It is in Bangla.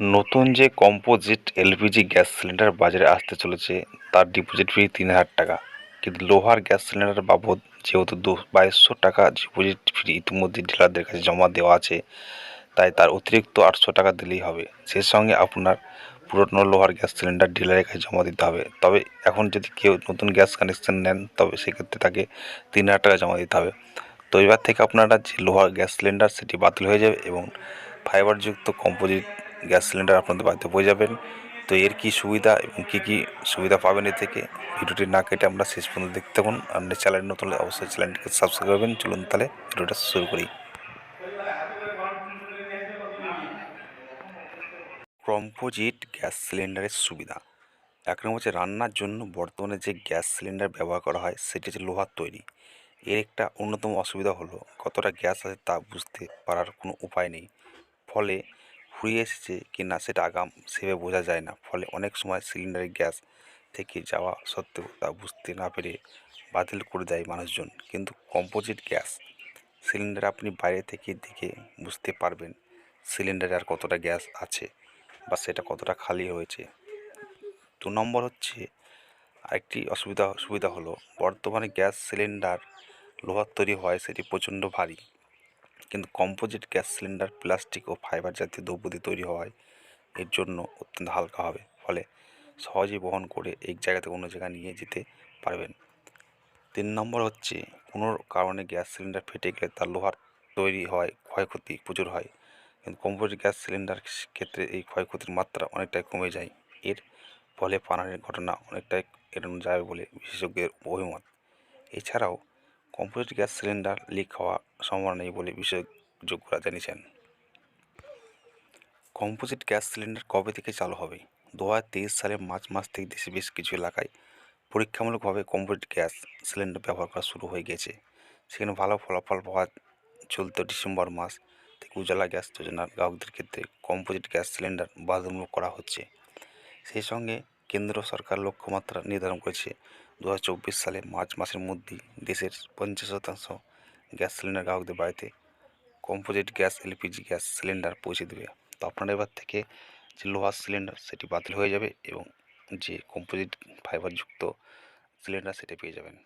নতুন যে কম্পোজিট এলপিজি গ্যাস সিলিন্ডার বাজারে আসতে চলেছে, তার ডিপোজিট ফি তিন হাজার টাকা। কিন্তু লোহার গ্যাস সিলিন্ডার বাবদ যেহেতু দু বাইশশো টাকা ডিপোজিট ফি ইতিমধ্যে ডিলারদের কাছে জমা দেওয়া আছে, তাই তার অতিরিক্ত আটশো টাকা দিলেই হবে। সে সঙ্গে আপনার পুরনো লোহার গ্যাস সিলিন্ডার ডিলারের কাছে জমা দিতে হবে। তবে এখন যদি কেউ নতুন গ্যাস কানেকশন নেন, তবে সেক্ষেত্রে তাকে তিন হাজার টাকা জমা দিতে হবে। তো এবার থেকে আপনারা যে লোহার গ্যাস সিলিন্ডার, সেটি বাতিল হয়ে যাবে এবং ফাইবারযুক্ত কম্পোজিট গ্যাস সিলিন্ডার আপনাদের বাড়িতে পেয়ে যাবেন। তো এর কী সুবিধা এবং কী কী সুবিধা পাবেন এর থেকে ভিডিওটি না কেটে আমরা শেষ পর্যন্ত দেখতে থাকুন। আর চ্যানেল নতুন অবশ্যই চ্যানেলটিকে সাবস্ক্রাইব করবেন। চলুন তাহলে ভিডিওটা শুরু করি। কম্পোজিট গ্যাস সিলিন্ডারের সুবিধা। এক নম্বর হচ্ছে রান্নার জন্য বর্তমানে যে গ্যাস সিলিন্ডার ব্যবহার করা হয়, সেটি হচ্ছে লোহার তৈরি। এর একটা অন্যতম অসুবিধা হলো, কতটা গ্যাস আছে তা বুঝতে পারার কোনো উপায় নেই। ফলে ফুরিয়ে এসেছে কি না সেটা আগাম, সেভাবে বোঝা যায় না। ফলে অনেক সময় সিলিন্ডারের গ্যাস থেকে যাওয়া সত্ত্বেও তা বুঝতে না পেরে বাতিল করে দেয় মানুষজন। কিন্তু কম্পোজিট গ্যাস, সিলিন্ডার আপনি বাইরে থেকে দেখে বুঝতে পারবেন সিলিন্ডারে আর কতটা গ্যাস আছে বা সেটা কতটা খালি হয়েছে। দু নম্বর হচ্ছে আরেকটি অসুবিধা, সুবিধা হলো, বর্তমানে গ্যাস সিলিন্ডার লোহার তৈরি হয়, সেটি প্রচণ্ড ভারী। কিন্তু কম্পোজিট গ্যাস সিলিন্ডার, প্লাস্টিক ও ফাইবার জাতীয় দ্রব্য দিয়ে তৈরি হওয়ায় এর জন্য অত্যন্ত হালকা হবে। ফলে সহজেই বহন করে এক জায়গা থেকে অন্য জায়গায় নিয়ে যেতে পারবেন। তিন নম্বর হচ্ছে, কোনো কারণে গ্যাস সিলিন্ডার ফেটে গেলে তার লোহার তৈরি হয়, ক্ষয়ক্ষতি প্রচুর হয়। কিন্তু কম্পোজিট গ্যাস সিলিন্ডার ক্ষেত্রে এই ক্ষয়ক্ষতির মাত্রা অনেকটাই কমে যায়। এর ফলে প্রাণহানির ঘটনা অনেকটাই এড়ানো যায় বলে বিশেষজ্ঞের অভিমত। এছাড়াও কম্পোজিট গ্যাস সিলিন্ডার লিক হওয়া সম্ভাবনা নেই বলে বিশেষজ্ঞরা জানিয়েছেন। কম্পোজিট গ্যাস সিলিন্ডার কবে থেকে চালু হবে? দু হাজার তেইশ সালের মার্চ মাস থেকে দেশে বেশ কিছু এলাকায় পরীক্ষামূলকভাবে কম্পোজিট গ্যাস সিলিন্ডার ব্যবহার করা শুরু হয়ে গেছে সেখানে ভালো ফলাফল পাওয়া চলতি ডিসেম্বর মাস থেকে উজালা গ্যাস যোজনার গ্রাহকদের ক্ষেত্রে কম্পোজিট গ্যাস সিলিন্ডার বাধ্যতামূলক করা হচ্ছে। সেই সঙ্গে কেন্দ্র সরকার লক্ষ্যমাত্রা নির্ধারণ করেছে। দু হাজার চব্বিশ সালে মার্চ মাসের মধ্যে দেশের পঞ্চাশ শতাংশ গ্যাস সিলিন্ডার গ্রাহকদের বাড়িতে composite gas, LPG gas cylinder পৌঁছে দেবে। তো আপনারা এবার থেকে যে লোহার সিলিন্ডার, সেটি বাতিল হয়ে যাবে এবং যে কম্পোজিট ফাইবারযুক্ত সিলিন্ডার, সেটি পেয়ে যাবেন।